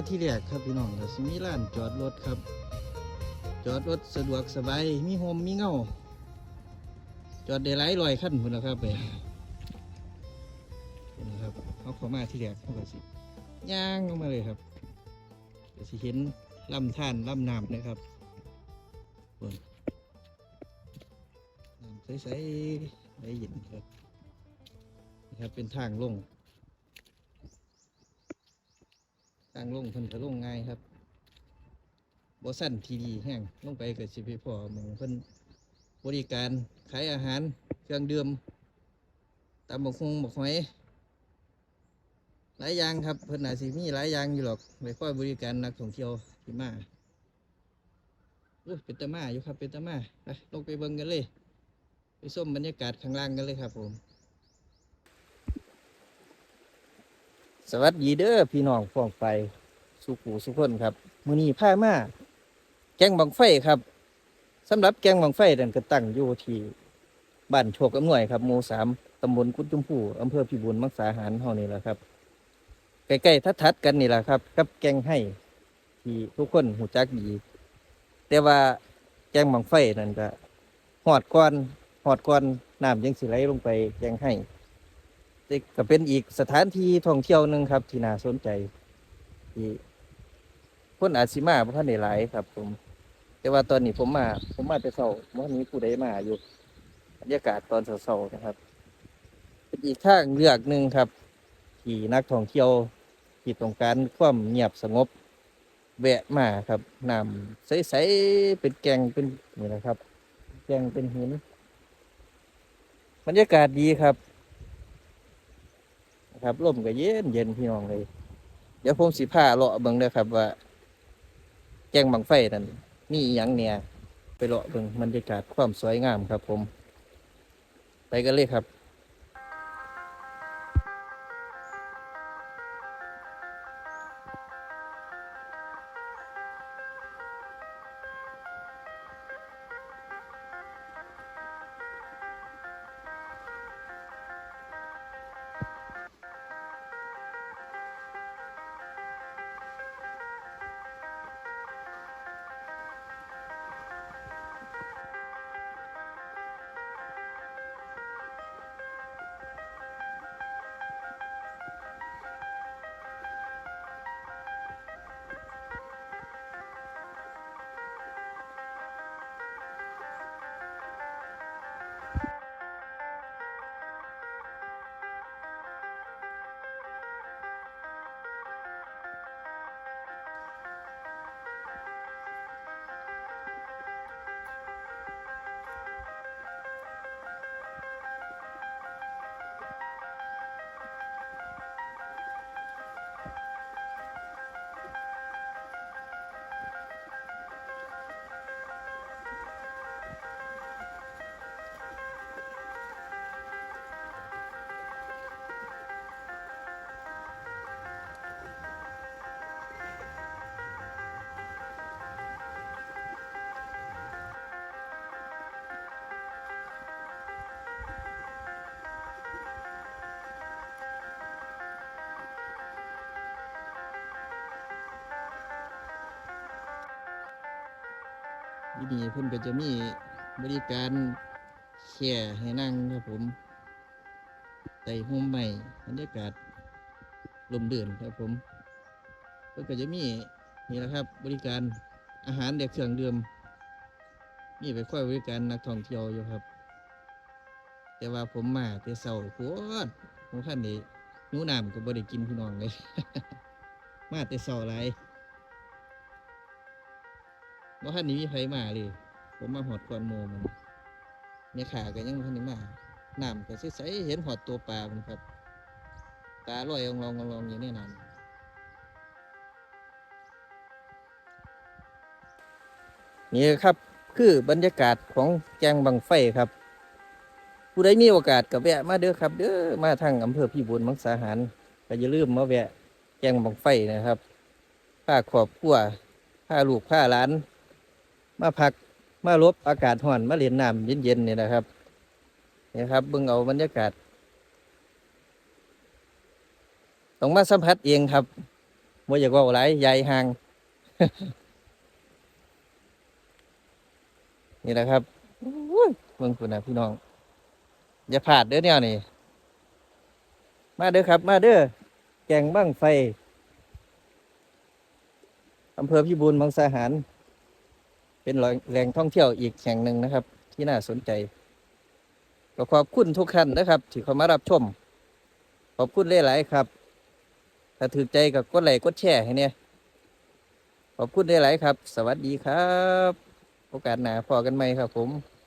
มาที่แรกครับพี่น้องก็สิมีร้านจอดรถครับ จอดรถสะดวกสบายมีโฮมมีเงาจอดได้หลายร้อยคันพุ่นนะครับไปพุ่นนะครับเขาข้ามาที่แรกเขาก็สิย่างลงมาเลยครับก็สิเห็นลำธารลำน้ำนะครับนน้ำใสๆได้เย็นครับนะครับเป็นทางลง ทางลงเพิ่นก็ลงง่ายครับบ่สั้นทีดีแห้งลงไปก็สิไปพอหมองเพิ่นบริการขายอาหารเครื่องดื่มตามบักฮงบักหอยหลายอย่างครับเพิ่นอาจสิมีหลายอย่างอยู่หรอกไว้คอยบริการนักท่องเที่ยวที่มาอู้เป็นตามาอยู่ครับเป็นตามาไปลงไปเบิ่งกันเลย ไปส้มบรรยากาศข้างล่างกันเลยครับผม สวัสดีเด้อพี่น้องฟ้องไปสุขูสุขคนครับมื้อนี้พามาแกงบังไฟครับสำหรับแกงบังไฟนั่นก็ตั้งอยู่ที่บ้านโชคอำนวยครับหมู่สามตำบลกุดจุมพูอำเภอพิบูลมังสาหารเฮานี่แหละครับใกล้ๆทัดๆกันนี่แหละครับกับแกงให้ที่ทุกคนหูจักดี แต่ว่าแกงบังไฟนั่นก็หอดก้อนหอดก้อนน้ำยังสิไหลลงไปแกงให้ ก็เป็นอีกสถานที่ท่องเที่ยวหนึ่งครับ ที่น่าสนใจที่คนอาจสิมาพระท่านได้หลายครับ ผม แต่ว่าตอนนี้ผมมา ผมมาแต่เช้าวันนี้ผู้ใดมาอยู่บรรยากาศตอนเช้าๆนะครับ เป็นอีกทางเลือกหนึ่งครับที่นักท่องเที่ยวที่ต้องการความเงียบสงบ แวะมาครับน้ำใสๆเป็นแกงเป็นนี่นะครับ แกงเป็นหินบรรยากาศดีครับ นะครับลมก็เย็นเย็นพี่น้องเลย เดี๋ยวผมสีผ้าเลาะเบิ่งเลยครับว่าแกงบังไฟนั่นมีอย่างเนี่ยไปเลาะเบิ่งบรรยากาศความสวยงามครับ ผม ไปกันเลยครับ ที่นี่เพิ่นก็จะมีบริการแค่ให้นั่งครับผมไต่โฮมใหม่บรรยากาศลมเดือนครับผมเพิ่นก็จะมีนี่แหละครับ บริการอาหารเด็กเครื่องดื่มมีไปค่อยบริการนักท่องเที่ยวอยู่ครับ แต่ว่าผมมาแต่เช้าโคตรผมขั้นนี้หิวน้ำก็บ่ได้กินพี่น้องเลย มาแต่เช้าไร ว่าคันนี้มีไผมาเลย ผมมาหอดก่อนโมมันแม่ขาก็ยังบ่ทันได้มาน้ำก็ใสๆเห็นหอดตัวปลาผมครับ ตาลอยองลององลองอยู่ในน้ำนี่ครับคือบรรยากาศของแกงบังไฟครับ ผู้ใดมีโอกาสก็แวะมาเด้อครับ เด้อมาทางอำเภอพิบูลมังสาหารก็อย่าลืมมาแวะแกงบังไฟนะครับผ้าขอบครัวผ้าลูกผ้าหลาน มาพักมาลบอากาศห่อนมาเล่นน้ำเย็นๆนี่นะครับนี่ครับเบิ่งเอาบรรยากาศต้องมาสัมผัสเองครับบ่อยากว่าหลายใหญ่ห่าง นี่แหละครับเมืองคุณนะพี่น้อง อย่าพลาดเด้อเนี่ยนี่ มาเด้อครับ มาเด้อแกงบ้างไฟอำเภอพิบูลมังสาหาร เป็นแหล่งท่องเที่ยวอีกแห่งหนึ่งนะครับ ที่น่าสนใจก็ขอบคุณทุกท่านนะครับ ที่เข้ามารับชม ขอบคุณหลายๆครับ ถ้าถือใจกับกดไลค์กดแชร์ให้เนี่ยขอบคุณหลายๆครับ สวัสดีครับ โอกาสหน้าพอกันไหมครับผม